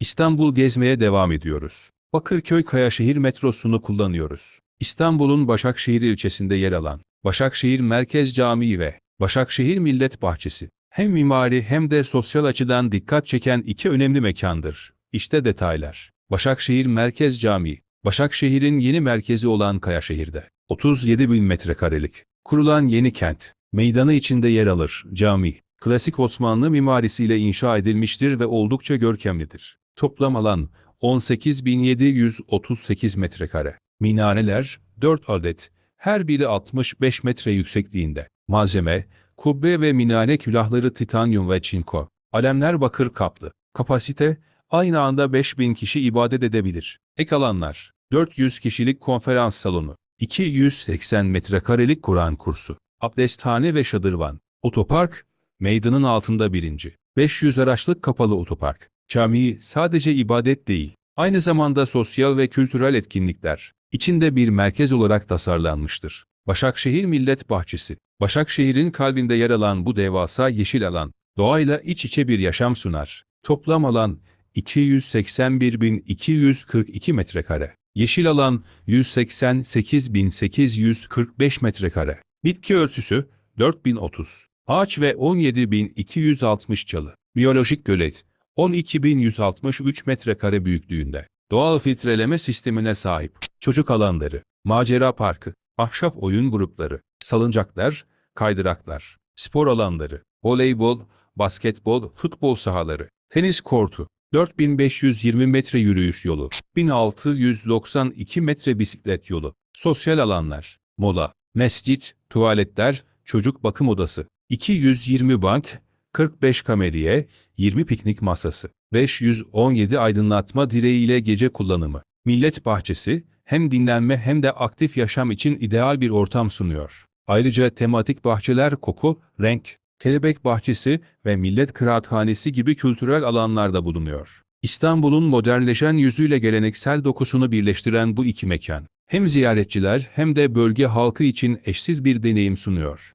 İstanbul gezmeye devam ediyoruz. Bakırköy Kayaşehir metrosunu kullanıyoruz. İstanbul'un Başakşehir ilçesinde yer alan Başakşehir Merkez Camii ve Başakşehir Millet Bahçesi hem mimari hem de sosyal açıdan dikkat çeken iki önemli mekandır. İşte detaylar. Başakşehir Merkez Camii, Başakşehir'in yeni merkezi olan Kayaşehir'de 37 bin metrekarelik kurulan yeni kent, meydanı içinde yer alır. Cami, klasik Osmanlı mimarisiyle inşa edilmiştir ve oldukça görkemlidir. Toplam alan 18.738 metrekare. Minareler 4 adet, her biri 65 metre yüksekliğinde. Malzeme, kubbe ve minare külahları titanyum ve çinko. Alemler bakır kaplı. Kapasite, aynı anda 5000 kişi ibadet edebilir. Ek alanlar, 400 kişilik konferans salonu, 280 metrekarelik Kur'an kursu, abdesthane ve şadırvan, otopark, meydanın altında birinci, 500 araçlık kapalı otopark. Cami sadece ibadet değil, aynı zamanda sosyal ve kültürel etkinlikler, içinde bir merkez olarak tasarlanmıştır. Başakşehir Millet Bahçesi, Başakşehir'in kalbinde yer alan bu devasa yeşil alan, doğayla iç içe bir yaşam sunar. Toplam alan 281.242 metrekare. Yeşil alan 188.845 metrekare. Bitki örtüsü 4030. Ağaç ve 17.260 çalı. Biyolojik gölet 12.163 metrekare büyüklüğünde. Doğal filtreleme sistemine sahip. Çocuk alanları, macera parkı, ahşap oyun grupları, salıncaklar, kaydıraklar, spor alanları, voleybol, basketbol, futbol sahaları, tenis kortu, 4520 metre yürüyüş yolu, 1692 metre bisiklet yolu, sosyal alanlar, mola, mescit, tuvaletler, çocuk bakım odası, 220 bank, 45 kameriye, 20 piknik masası, 517 aydınlatma direği ile gece kullanımı. Millet bahçesi, hem dinlenme hem de aktif yaşam için ideal bir ortam sunuyor. Ayrıca tematik bahçeler koku, renk, kelebek bahçesi ve millet kıraathanesi gibi kültürel alanlarda bulunuyor. İstanbul'un modernleşen yüzüyle geleneksel dokusunu birleştiren bu iki mekan, hem ziyaretçiler hem de bölge halkı için eşsiz bir deneyim sunuyor.